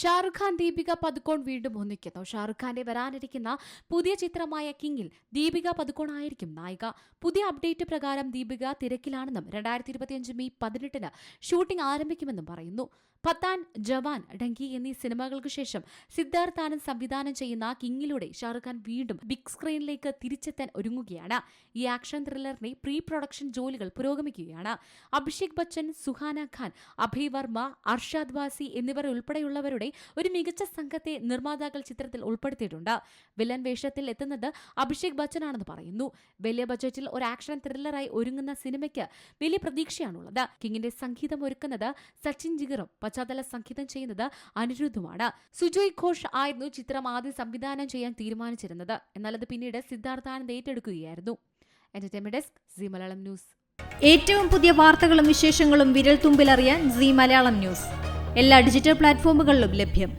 ഷാറുഖ് ഖാൻ ദീപിക പതുക്കോൺ വീണ്ടും ഒന്നിക്കുന്നു. ഷാറുഖ് ഖാന്റെ വരാനിരിക്കുന്ന പുതിയ ചിത്രമായ കിങ്ങിൽ ദീപിക പതുക്കോൺ ആയിരിക്കും നായിക. പുതിയ അപ്ഡേറ്റ് പ്രകാരം ദീപിക തിരക്കിലാണെന്നും രണ്ടായിരത്തി ഇരുപത്തിയഞ്ച് മെയ് പതിനെട്ടിന് ഷൂട്ടിംഗ് ആരംഭിക്കുമെന്നും പറയുന്നു. പത്താൻ ജവാൻ ഡങ്കി എന്നീ സിനിമകൾക്ക് ശേഷം സിദ്ധാർത്ഥ് ആനന്ദ് സംവിധാനം ചെയ്യുന്ന കിങ്ങിലൂടെ ഷാറുഖ് ഖാൻ വീണ്ടും ബിഗ് സ്ക്രീനിലേക്ക് തിരിച്ചെത്താൻ ഒരുങ്ങുകയാണ്. ഈ ആക്ഷൻ ത്രില്ലറിന്റെ പ്രീ പ്രൊഡക്ഷൻ ജോലികൾ പുരോഗമിക്കുകയാണ്. അഭിഷേക് ബച്ചൻ സുഹാന ഖാൻ അഭയ് വർമ്മ അർഷാദ് വാസി എന്നിവർ ഉൾപ്പെടെയുള്ളവരുടെ ഒരു മികച്ച സംഘത്തെ നിർമ്മാതാക്കൾ ചിത്രത്തിൽ ഉൾപ്പെടുത്തിയിട്ടുണ്ട്. വില്ലൻ വേഷത്തിൽ എത്തുന്നത് അഭിഷേക് ബച്ചനാണെന്ന് പറയുന്നു. വലിയ ബജറ്റിൽ ഒരു ആക്ഷൻ ത്രില്ലറായി ഒരുങ്ങുന്ന സിനിമയ്ക്ക് വലിയ പ്രതീക്ഷയാണുള്ളത്. കിങ്ങിന്റെ സംഗീതം ഒരുക്കുന്നത് സച്ചിൻ ജിഗറും പശ്ചാത്തല സംഗീതം ചെയ്യുന്നത് അനിരുദ്ധുമാണ്. സുജോയ് ഘോഷ് ആയിരുന്നു ചിത്രം ആദ്യം സംവിധാനം ചെയ്യാൻ തീരുമാനിച്ചിരുന്നത്. എന്നാൽ അത് പിന്നീട് സിദ്ധാർത്ഥാനന്ദ് ഏറ്റെടുക്കുകയായിരുന്നു. Entertainment desk Zee Malayalam News ഏറ്റവും പുതിയ വാർത്തകളും വിശേഷങ്ങളും വിരൽ തുമ്പിലറിയാൻ സി മലയാളം ന്യൂസ് എല്ലാ ഡിജിറ്റൽ പ്ലാറ്റ്ഫോമുകളിലും ലഭ്യം.